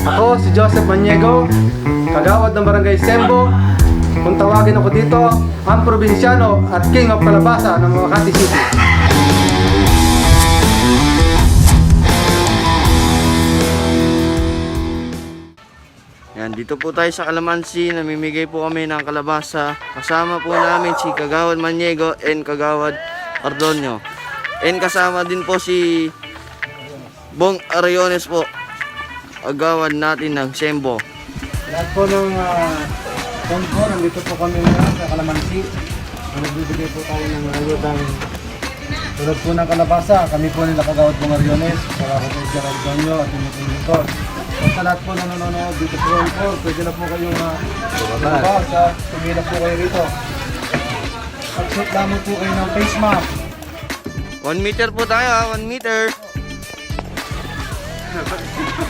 Ako si Joseph Maniego, kagawad ng Barangay Sembo. Kung tawagin ako dito, ang probinsyano at king of kalabasa ng Makati City. Yan, dito po tayo sa Kalamansi. Namimigay po kami ng kalabasa. Kasama po namin si Kagawad Maniego and Kagawad Ardonio. And kasama din po si Bong Ariones po. Kagawad natin ng Sembo. Lahat po ng uh, ko, nandito po kami ngayon sa Kalamansi. Nagbibigay po tayo ng ayudang tulad po ng kalabasa. Kami po nila kagawad po Mariones, para po kay Gerald Donyo at yung mga lingkod. So, sa lahat po na nanonood dito po po, pwede na po kayong uh, lumabas at tumila po kayo rito. Pag-shoot lamang po kayo ng face mask. 1 meter po tayo, 1 meter.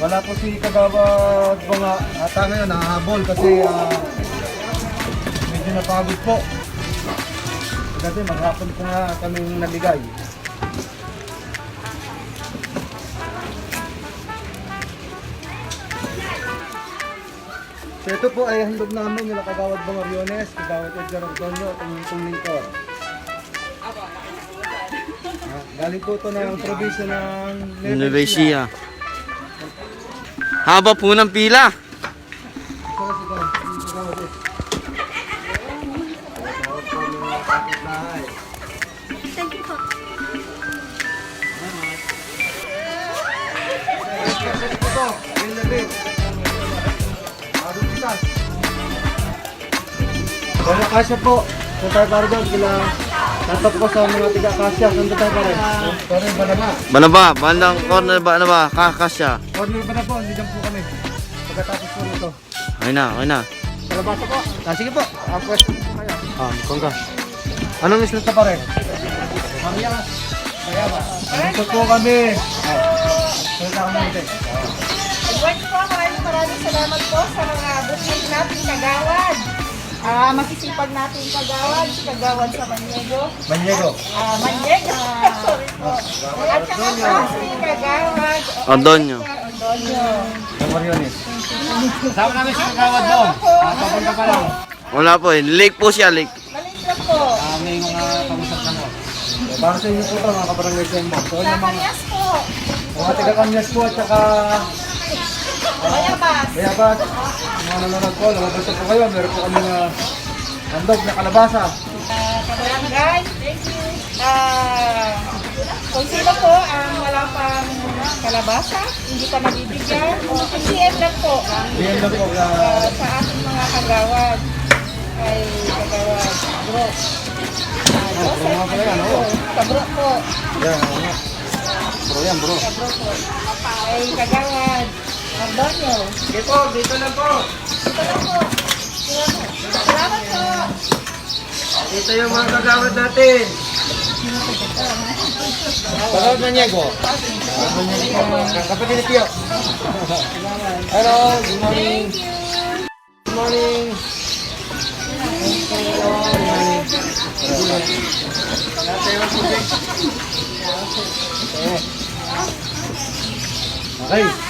Wala po si Kagawad mga ata ngayon, nahahabol kasi ah, medyo napagod po. Kasi maghapon po nga kaming naligay. So ito po ay handog namin nila Kagawad Bangariones, Kagawad Edgar Antonio at ang itong lingkod. Ah, Galing po ito ng probinsya ng Nueva. Haba po ng pila. Thank you po. Kaya kasya po. Kung tayo para doon, sila tatap ko sa mga tiga kasya. Saan ba tayo pare? Pare, ba na ba? Banaba, bandang corner ba na ba? Kakasya. Corner ba na po? Hindi po kami. Pagkatapos po nito. Okay na, okay na. Kalabasa po. Ah, sige po. Ah, pwesto po kayo. Ah, kongga. Anong isla ta pare? Marias. Kaya ba? Dito po kami. Salita kami dito. Edward po, maraming maraming salamat po sa mga buting nating kagawad. Ah, masisipag natin kagawad, si kagawad sa Maniego. Manyego. Ah, Maniego. Sorry po. At saka po si kagawad. Ardonio. Ordonio. Ang Mariones. Salamat po. Papunta pa lang. Wala po eh. Lake po siya, lake. Balik lang po. may mga pag-usap na mo. Para sa inyo po ito, mga kabarangay Sa yung mga, Kanyas po. mga taga-kamyas po at saka Bayabas. Kaya ba, mga nanonood po, lumabas po kayo. Meron po kami na handog na kalabasa. Ah, kabarangay. Ah, kung sino po ang wala pang kalabasa, hindi pa nabibigyan, o PM lang po ang Yan lang po ah, sa ating mga kagawad kay kagawad bro. Ah, bro nga pala yan, oo. Sa bro po. oo nga. Bro yan, bro. Sa bro po. Kay kagawad Ardonio. Sige po, dito lang po. Ito lang po. Salamat po. Ito yung mga kagawad natin. Kagawad na Niego. Kapatid ni Pio. Hello, good morning. Good morning. Okay.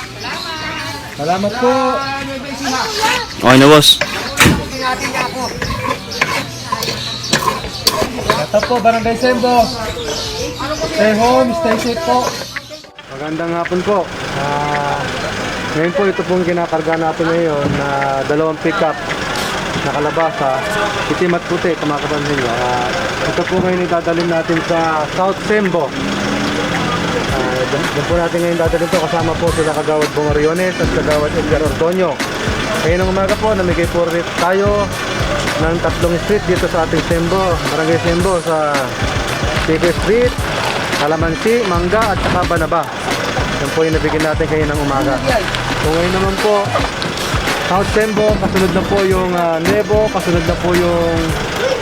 Salamat po. Okay na, boss. Ito po, Barangay Sembo. Stay home, stay safe po. Magandang hapon po. Ah, ngayon po, ito pong kinakarga natin ngayon na dalawang pickup na kalabasa. Itim at puti, kung makapansin nyo. Ah, ito po ngayon idadalhin natin sa South Sembo. Uh, doon po natin ngayon dadalhin to kasama po sila Kagawad Bongariones at Kagawad Edgar Ordonio. Ngayon ng umaga po, namigay po rin tayo ng tatlong street dito sa ating Sembo, Barangay Sembo sa Tipe Street, Calamansi, Mangga at saka Banaba. Yan po yung nabigyan natin kayo ng umaga. So ngayon naman po, South Sembo, kasunod na po yung ah, Nebo, kasunod na po yung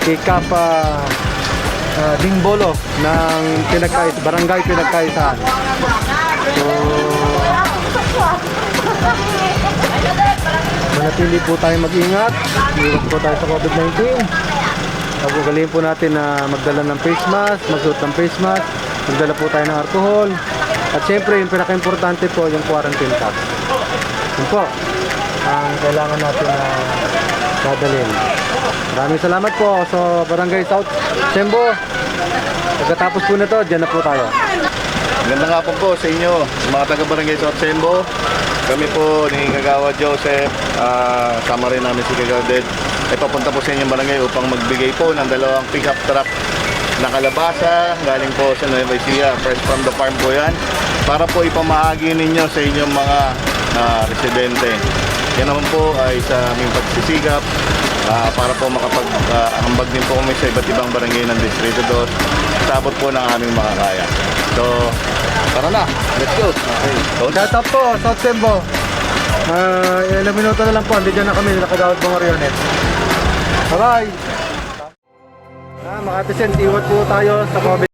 Kikapa uh, Dingbolo ng pinagkais, barangay pinagkaisahan. So, manatili po tayo mag-ingat. Iwas po tayo sa COVID-19. Pagugaliin po natin na magdala ng face mask, magsuot ng face mask, magdala po tayo ng alcohol, At syempre, yung pinaka-importante po, yung quarantine tax. Yun po, ang kailangan natin na dadalhin. Maraming salamat po sa Barangay South Sembo. Pagkatapos po nito, dyan na po tayo. Ganda nga po po sa inyo, mga taga Barangay South Sembo. Kami po ni Kagawa Joseph, ah, sama rin namin si Kagawa Ded. Ay papunta po sa inyong barangay upang magbigay po ng dalawang pickup truck na kalabasa. Galing po sa Nueva Ecija, fresh from the farm po yan. Para po ipamahagi ninyo sa inyong mga ah, residente. Yan naman po ay sa aming pagsisigap ah, para po makapag-ambag din po kami sa iba't ibang barangay ng Distrito 2 sa abot po ng aming makakaya. So, tara na, let's go. Okay. Shout out po, South Sembo. Ah, ilang minuto na lang po, dyan na kami, nakagawad po marionet. Bye-bye! Ah, Makati Sen, iwat po tayo sa COVID.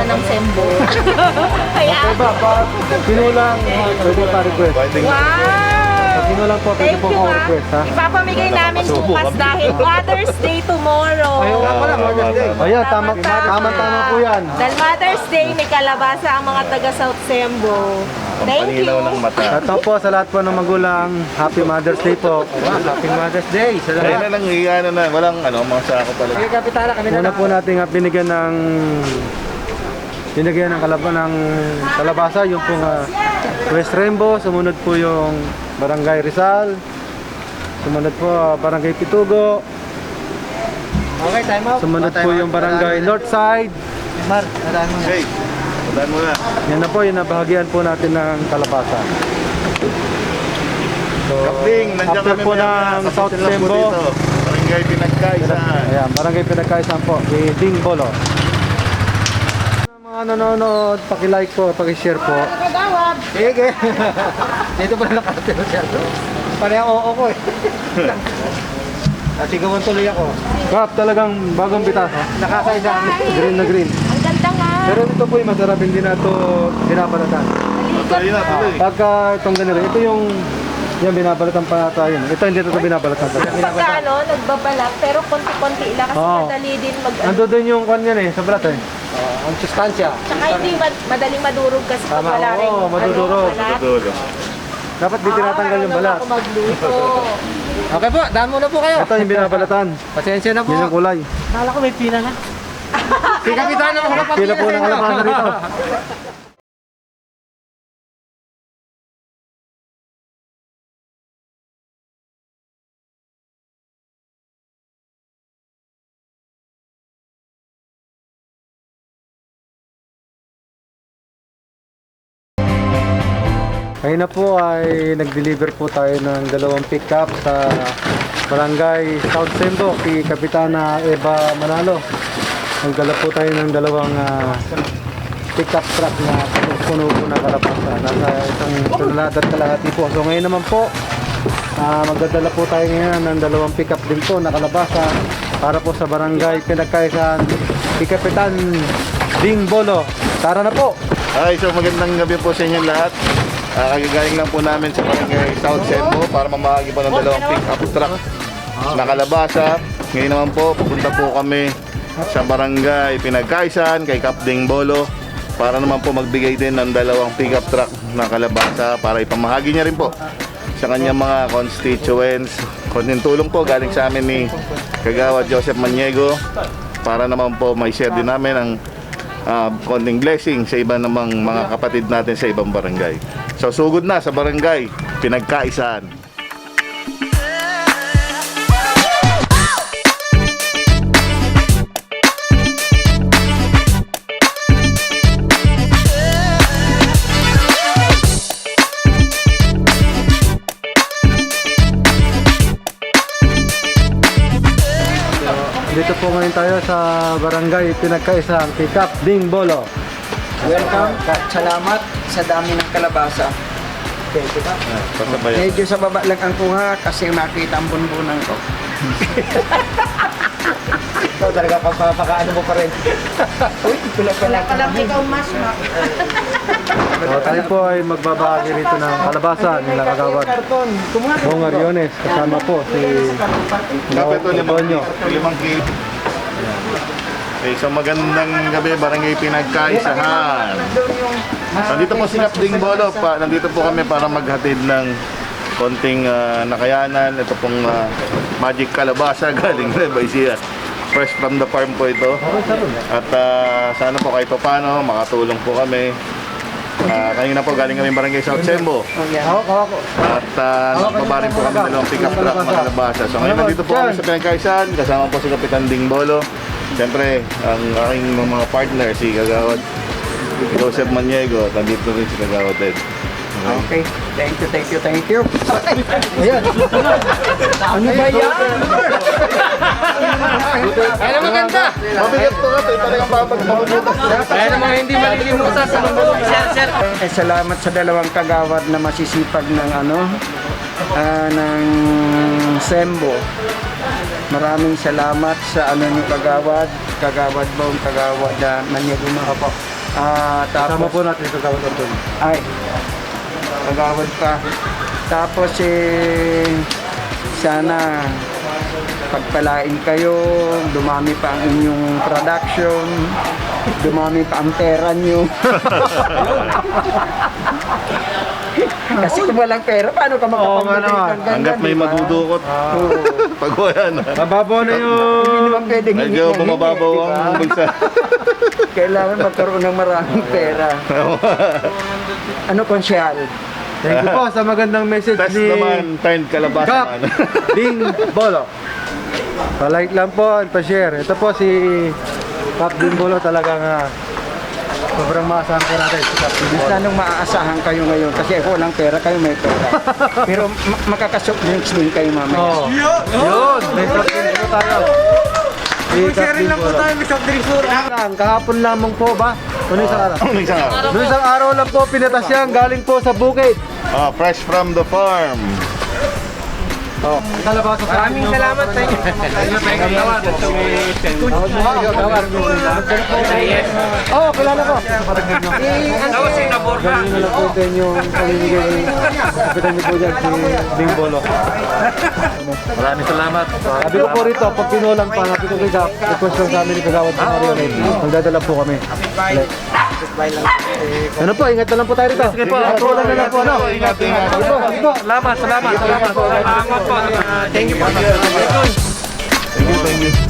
Mayaman ng Sembo. Kaya, Okay ba? Pa, kinulang, pwede pa request. Wow! Pag kinulang po, pwede Thank po you ha. request, ha? Ipapamigay namin bukas dahil Mother's Day tomorrow. Ayan, tama, tama, tama po yan. Dahil Mother's Day, may kalabasa ang mga taga South Sembo. Thank you. ng mata. Ito po sa lahat po ng magulang, Happy Mother's Day po. Happy Mother's Day sa Ayun na lang, hiya na na. Walang ano, mga sako pala. Una po natin nga binigyan ng binigyan ng kalaba ng kalabasa yung pong ah, West Rainbow, sumunod po yung Barangay Rizal. Sumunod po ah, Barangay Pitugo. Okay, time out. Sumunod po yung Barangay Northside. Mar, nadaan mo na. Okay, tandaan mo na. Yan na po yung nabahagian po natin ng kalabasa. So, Kapling, nandiyan after kami po ng South Sembo. Barangay Pinagkaisahan. Ayan, barangay pinagkaisang po, kay Ding Bolo. Mga nanonood, paki-like po, paki-share po. Kagawad. Sige. Dito pala nakatira siya. Parehang oo ko eh. Nasigawan tuloy ako. Kap, talagang bagong bitas. Nakakaisa. Green na green. Ang ganda nga. Pero ito po yung masarap, hindi na ito tuloy. Pagka itong ganito, ito yung yan binabalatan pa tayo. Ito hindi ito binabalatan pa. Pagka ano, nagbabalat, pero konti-konti lang kasi Oo. madali din mag Ando doon yung kwan yan eh, sa balat eh. ang sustansya. Tsaka hindi mad- madaling madurog kasi pag Tama, wala rin. oo, madudurog. Ano, balat. Dulo. Dapat di tinatanggal yung balat. Ako magluto. Okay po, daan muna po kayo. Ito yung binabalatan. Pasensya na po. Yan yung kulay. Kala ko may pila na. Si Kapitan na mga Pila po ng kalabasa rito. Ngayon na po ay nag-deliver po tayo ng dalawang pickup sa Barangay South Sembo, kay Kapitana Eva Manalo. Nagdala po tayo ng dalawang ah, pickup truck na puno po na kalapasa. Nasa isang tonelada at kalahati po. So ngayon naman po, ah, magdadala po tayo ngayon ng dalawang pickup din po na kalabasa para po sa barangay pinagkaisan kay Kapitan Ding Bolo. Tara na po! Ay, so magandang gabi po sa inyong lahat. Ah, kagagaling lang po namin sa barangay South Sembo para mamahagi po ng dalawang pick-up truck na kalabasa. Ngayon naman po, pupunta po kami sa barangay Pinagkaisan kay Kapding Bolo para naman po magbigay din ng dalawang pick-up truck na kalabasa para ipamahagi niya rin po sa kanyang mga constituents. Konting tulong po galing sa amin ni Kagawa Joseph Maniego para naman po may share din namin ang ah, konting blessing sa iba namang mga kapatid natin sa ibang barangay. So sugod na sa barangay, pinagkaisaan. Dito po ngayon tayo sa barangay Pinagkaisang kay Kap Ding Bolo. Welcome. Ka- Salamat sa dami ng kalabasa. Okay, diba? Pasabayan. Medyo sa baba lang ang kuha kasi makita ang bunbunan ko. Ikaw talaga papapakaano mo pa rin. Uy, pula pala Wala palang ikaw mas, no? So, tayo po ay magbabahagi rito ng kalabasa nila kagawad. Bong Ariones, kasama po si Dapat ito limang kilo. Okay, so magandang gabi, barangay pinagkaisahan. Nandito po si Kapding Bolo, pa, nandito po kami para maghatid ng konting ah, nakayanan. Ito pong ah, magic kalabasa galing Nueva Ecija. Fresh from the farm po ito. At ah, sana po kahit paano makatulong po kami. Ah, kanina po galing kami barangay South Sembo. At uh, nagpaba rin po kami ng dalawang pick-up truck mga kalabasa. So ngayon nandito po kami sa Pinagkaisan, kasama po si Kapitan Ding Bolo. Siyempre, ang aking mga partner, si Kagawad Joseph Maniego, at nandito rin si Kagawad Ed. Okay. Thank you, thank you, thank you. Ayan. ano ba yan? Ay, maganda! Mabigat to ka, talagang babag mabubutas. Eh, salamat sa dalawang kagawad na masisipag ng ano, ah, ng Sembo. Maraming salamat sa ano ni kagawad, kagawad bong kagawad na nanyaguma ka po. Ah, Kasama tapos, po natin si kagawad Antonio. ay, kagawad ka. Tapos eh, sana pagpalain kayo, dumami pa ang inyong production, dumami pa ang pera nyo. Kasi kung walang pera, paano ka Oo nga makapagdating naman. ng ganda, Hanggat may di ba? madudukot, pag wala na. Mababaw na Hindi yung... naman pwedeng Medyo hingi ng hingi, bumababaw di ba? ang bulsa. Kailangan magkaroon ng maraming pera. ano konsyal? Thank you po sa magandang message Test ni naman, turned kalabasa Kap naman. Ding Bolo. Pa-like lang po at pa-share. Ito po si Kap Ding Bolo talagang ah, sobrang maasahan po natin si Kap Ding Bolo. Sanong maaasahan kayo ngayon kasi ako walang pera, kayo may pera. Pero ma- makakasok drinks din kayo mamaya. Oh. Yun! May soft drinks po tayo. Sharing lang po tayo, may soft drinks po. Kahapon lamang po ba? Ano isang araw? Ano isang araw? Noong isang araw lang po, pinatas yan galing po sa bukid. Ah, fresh from the farm. Oh, kalabasa sa Maraming salamat sa inyo. Oo, kilala ko. Tapos si Naborga. Ganun na lang po din yung pamimigay ni Kapitan niyo po dyan, si Ding Bolo. Maraming salamat. Sabi ko po rito, pag pinulang pa, sabi ko kay Kap, request lang sa amin ni Kagawad sa Mario Red. Magdadala po kami. Ano po, ingat na lang po tayo rito. Sige po, na lang po, ano? Ingat, ingat. Sige po, sige po. Thank you, thank you.